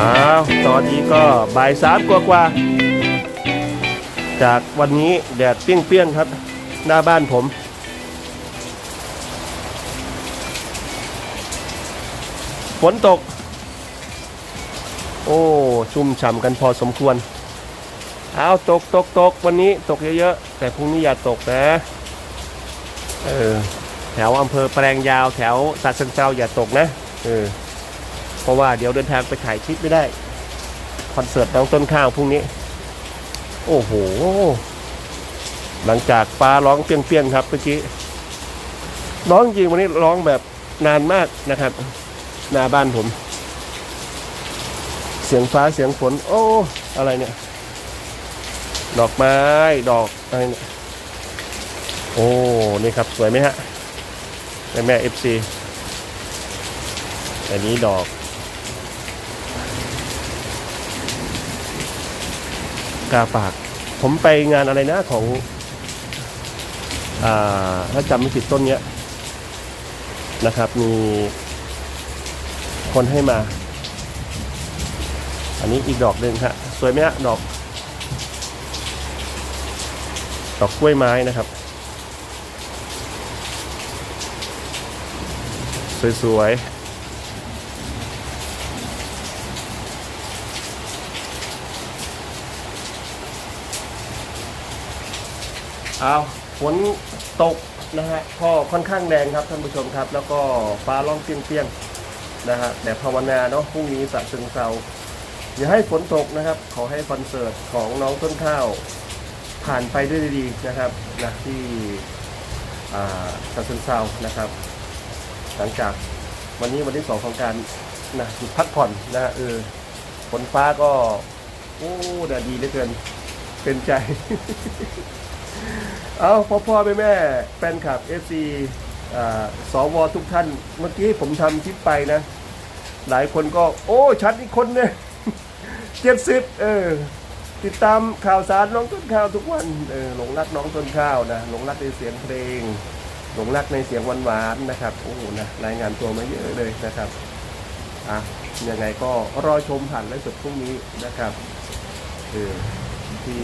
อ้าวตอนนี้ก็บ่ายสามกว่ากว่าๆจากวันนี้แดดเปรี้ยงๆครับ หน้าบ้านผม ฝนตก โอ้ ชุ่มฉ่ำกันพอสมควรเอาตกตกตกวันนี้ตกเยอะๆ แต่พรุ่งนี้อย่าตกนะ เออ แถวอำเภอแปลงยาวแถวตัดเชิงเซาอย่าตกนะ เออ เพราะว่าเดี๋ยวเดินทางไปถ่ายคลิปไม่ได้ คอนเสิร์ตน้องต้นข้าวพรุ่งนี้ โอ้โห หลังจากฟ้าร้องเปี้ยงๆครับเมื่อกี้ร้องจริงวันนี้ร้องแบบนานมากนะครับหน้าบ้านผม เสียงฟ้าเสียงฝน โอ้ อะไรเนี่ย ดอกไม้ดอกอะไรเนี่ยโอ้ นี่ครับ สวยไหมฮะ แม่แม่เอฟซีอันนี้ดอก กาฝาก ผมไปงานอะไรนะของอ่าถ้าจำไม่ผิดต้นเนี้ยนะครับ มีคนให้มา อันนี้อีกดอกหนึ่งฮะสวยไหมฮะดอก ดอกกล้วยไม้นะครับ สวยๆ เอาฝนตกนะฮะก็ค่อนข้างแรงครับท่านผู้ชมครับ แล้วก็ฟ้าร้องเปรี้ยงๆนะฮะแต่ภาวนาเนาะพรุ่งนี้สะเชิงเซาอย่าให้ฝนตกนะครับ ขอให้คอนเสิร์ตของน้องต้นข้าวผ่านไปด้วยดีนะครับนะที่สะเชิงเซานะครับ หลังจากวันนี้วันที่สองของการนะหยุดพักผ่อนนะฮะเออฝนฟ้าก็ โอ้แดดดีเหลือเกินเป็นใจ เอาพ่อพ่อแม่แม่แฟนคลับเอฟซีสวทุกท่าน เมื่อกี้ผมทำคลิปไปนะ หลายคนก็ โอ้ ชัดอีกคนเนี่ยเจ็ดสิบเออ ติดตามข่าวสารน้องต้นข้าวทุกวัน เออ หลงรักน้องต้นข้าวนะ หลงรักในเสียงเพลง หลงรักในเสียงหวานๆนะครับ โอ้โหนะ รายงานตัวมาเยอะเลยนะครับ อะ ยังไงก็รอชมผ่านไลฟ์สดพรุ่งนี้นะครับคือ ที่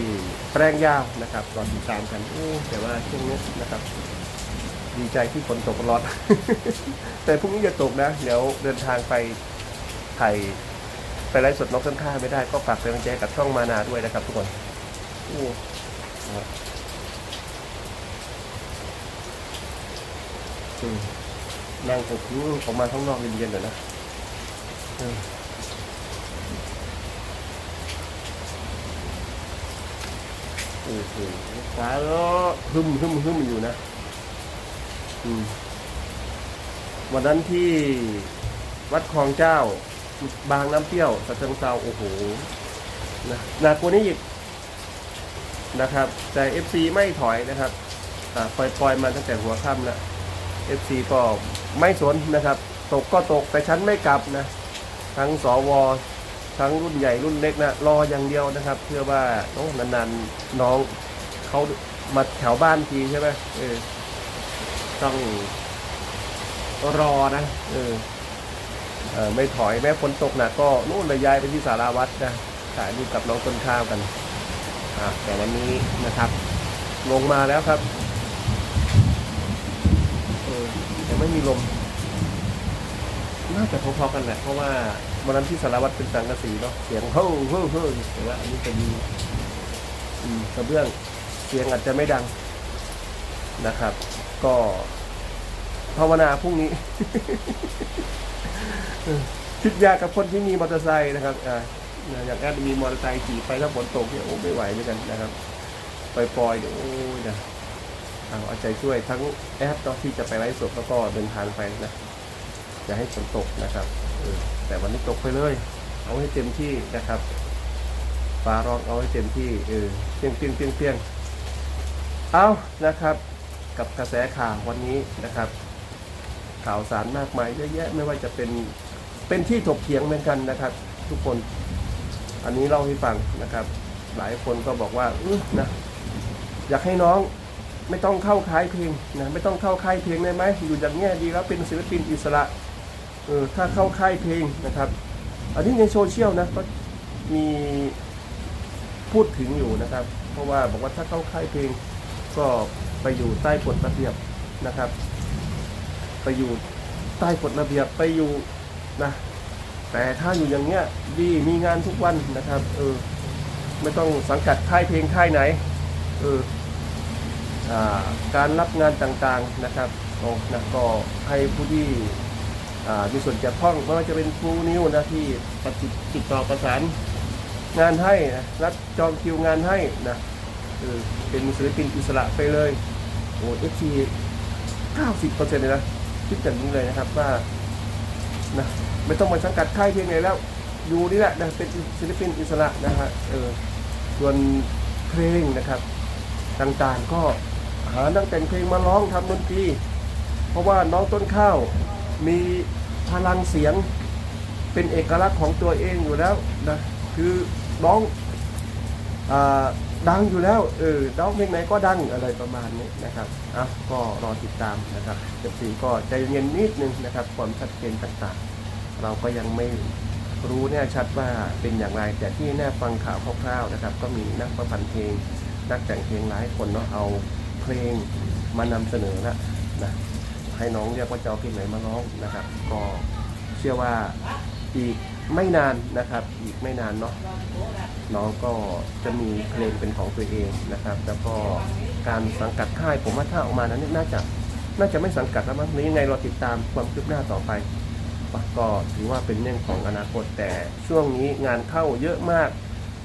แปลงยาวนะครับรอติดตามกันโอ้แต่ว่าช่วงนี้นะครับ ดีใจที่ฝนตกร้อน แต่พรุ่งนี้จะตกนะ เดี๋ยวเดินทางไปไทยไปไลฟ์สดนกต้นข้าไม่ได้ก็ฝากเป็นกำลังใจกับช่องมานาด้วยนะครับทุกคนโอ้นะครับอืมนั่งตกออกมาข้างนอกเย็นๆหน่อยนะเออ โอ้โหฟ้าก็หึมหึมหึมอยู่นะวันนั้นที่วัดคลองเจ้า บางน้ำเปรี้ยวสะเชิงเซาโอ้โหนะหนักกว่านี้อีกนะครับ แต่ FC ไม่ถอยนะครับอ่าปล่อยๆมาตั้งแต่หัวค่ำแล้ว FC ก็ไม่สนนะครับ ตกก็ตกแต่ฉันไม่กลับนะ ทั้งสว ทั้งรุ่นใหญ่รุ่นเล็กนะรออย่างเดียวนะครับเพื่อว่าโอ้นานๆน้องเขามาแถวบ้านทีใช่ไหมเออต้องรอนะเออเออไม่ถอยแม้ฝนตกหนักก็นู่นเลยย้ายไปที่สาราวัดนะถ่ายรูปกับน้องต้นข้าวกันอ่าแต่วันนี้นะครับ ลงมาแล้วครับเออแต่ไม่มีลมน่าจะพอๆกันแหละเพราะว่า วันนั้นที่สารวัตรเป็นสังกะสีเนาะเสียงเฮ้อเฮ้อเฮ้อแต่ว่าอันนี้เป็นอืมกระเบื้องเสียงอาจจะไม่ดังนะครับ ก็ภาวนาพรุ่งนี้คิดยากกับคนที่มีมอเตอร์ไซค์นะครับอ่าอย่างแอดมีมอเตอร์ไซค์ขี่ไปถ้าฝนตกเนี่ยโอ้ไม่ไหวเหมือนกันนะครับปล่อยๆเดี๋ยวโอ้ยนะเอาใจช่วยทั้งแอปเนาะที่จะไปไลฟ์สดแล้วก็เดินทางไปนะ อย่าให้ฝนตกนะครับแต่วันนี้ตกไปเลย เอาให้เต็มที่นะครับฟ้าร้องเอาให้เต็มที่เออเพียงเพียงเพียงเพียงเอานะครับ กับกระแสข่าววันนี้นะครับ ข่าวสารมากมายเยอะแยะไม่ว่าจะเป็นเป็นที่ถกเถียงเหมือนกันนะครับ ทุกคนอันนี้เล่าให้ฟังนะครับ หลายคนก็บอกว่าอื้อนะอยากให้น้องไม่ต้องเข้าค่ายเพลงนะไม่ต้องเข้าค่ายเพลงได้ไหมอยู่อย่างเงี้ยดีแล้วเป็นศิลปินอิสระ เออถ้าเข้าค่ายเพลงนะครับ อันนี้ในโซเชียลนะก็มีพูดถึงอยู่นะครับ เพราะว่าบอกว่าถ้าเข้าค่ายเพลงก็ไปอยู่ใต้กฎระเบียบนะครับ ไปอยู่ใต้กฎระเบียบไปอยู่นะแต่ถ้าอยู่อย่างเงี้ยดีมีงานทุกวันนะครับ เออไม่ต้องสังกัดค่ายเพลงค่ายไหนเอออการรับงานต่างๆนะครับโอ้นะก็ให้ผู้ที่ มีส่วนเกี่ยวข้องไม่ว่าจะเป็นครูนิวนะที่ปฏิติดต่อประสานงานให้นะรับจองคิวงานให้นะเออเป็นศิลปินอิสระไปเลยโอ้เอฟซีเก้าสิบเปอร์เซ็นต์เลยนะคิดอย่างนี้เลยนะครับว่านะไม่ต้องมาสังกัดค่ายเพลงไหนแล้วอยู่นี่แหละนะเป็นศิลปินอิสระนะฮะเออส่วนเพลงนะครับ ต่างๆก็หานักแต่งเพลงมาร้องทำดนตรีเพราะว่าน้องต้นข้าว มีพลังเสียงเป็นเอกลักษณ์ของตัวเองอยู่แล้วนะคือน้องอดังอยู่แล้วเออร้องเพลงไหนก็ดังอะไรประมาณนี้นะครับอะก็รอติดตามนะครับเจ็บสีก็ใจเย็นนิดนึงนะครับ ความชัดเจนต่างๆ เราก็ยังไม่รู้แน่ชัดว่าเป็นอย่างไร แต่ที่แน่ฟังข่าวคร่าวๆนะครับ ก็มีนักประพันธ์เพลง นักแต่งเพลงหลายคนเนาะเอาเพลงมานำเสนอนะนะ ให้น้องเรียกว่าจะเอาเพลงไหนมาร้องนะครับ ก็เชื่อว่าอีกไม่นานนะครับ อีกไม่นานเนาะน้องก็จะมีเพลงเป็นของตัวเองนะครับ แล้วก็การสังกัดค่ายผมว่าถ้าออกมานั้นน่าจะน่าจะไม่สังกัดแล้วมั้งหรือยังไงเราติดตามความคืบหน้าต่อไปก็ถือว่าเป็นเรื่องของอนาคตแต่ช่วงนี้งานเข้าเยอะมาก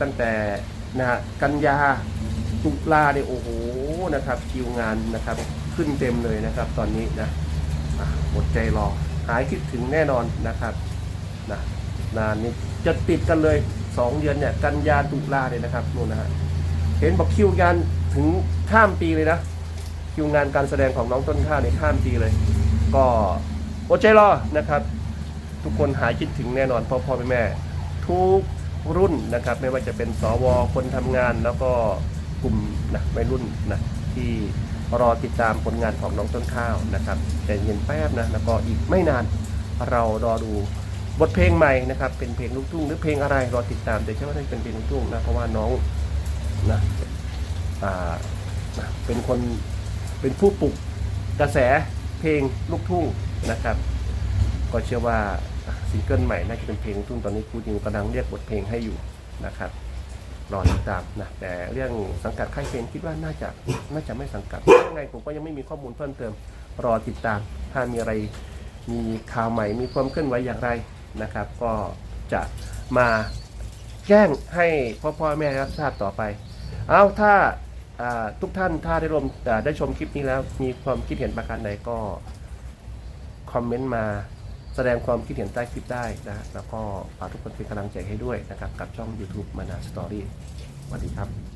ตั้งแต่นะฮะกันยาตุลาเนี่ยโอ้โหนะครับคิวงานนะครับ ขึ้นเต็มเลยนะครับ ตอนนี้นะอะอดใจรอหายคิดถึงแน่นอนนะครับนะนานนี้จะติดกันเลยสองเดือนเนี่ยกันยาตุลาเนี่ยนะครับนู่นนะฮะเห็นบอกคิวงานถึงข้ามปีเลยนะคิวงานการแสดงของน้องต้นข้าวในยข้ามปีเลย ก็อดใจรอนะครับ ทุกคนหายคิดถึงแน่นอนพ่อพ่อแม่แม่ทุกรุ่นนะครับ ไม่ว่าจะเป็นสวคนทำงานแล้วก็ กลุ่มนะวัยรุ่นนะที่รอติดตามผลงานของน้องต้นข้าวนะครับแต่เย็นแป๊บนะแล้วก็อีกไม่นานเรารอดูบทเพลงใหม่นะครับเป็นเพลงลูกทุ่งหรือเพลงอะไรรอติดตามแต่เชื่อว่าน่าจะเป็นเพลงลูกทุ่งนะเพราะว่าน้องนะอ่าเป็นคนเป็นผู้ปลุกกระแสเพลงลูกทุ่งนะครับ ก็เชื่อว่าซิงเกิลใหม่น่าจะเป็นเพลงลูกทุ่งตอนนี้ครูดิวกำลังเรียกบทเพลงให้อยู่นะครับ รอติดตามนะแต่เรื่องสังกัดค่ายเพลงคิดว่าน่าจะน่าจะไม่สังกัดยังไงผมก็ยังไม่มีข้อมูลเพิ่มเติม รอติดตาม ถ้ามีอะไรมีข่าวใหม่มีความเคลื่อนไหวอย่างไรนะครับ ก็จะมาแจ้งให้พ่อพ่อแม่รับทราบต่อไป เอาถ้าทุกท่านถ้าได้รวมได้ชมคลิปนี้แล้ว มีความคิดเห็นประการใดก็คอมเมนต์มา แสดงความคิดเห็นใต้คลิปได้นะแล้วก็ฝากทุกคนเป็นกำลังใจให้ด้วยนะครับ กับช่อง YouTube มานาสตอรี่สวัสดีครับ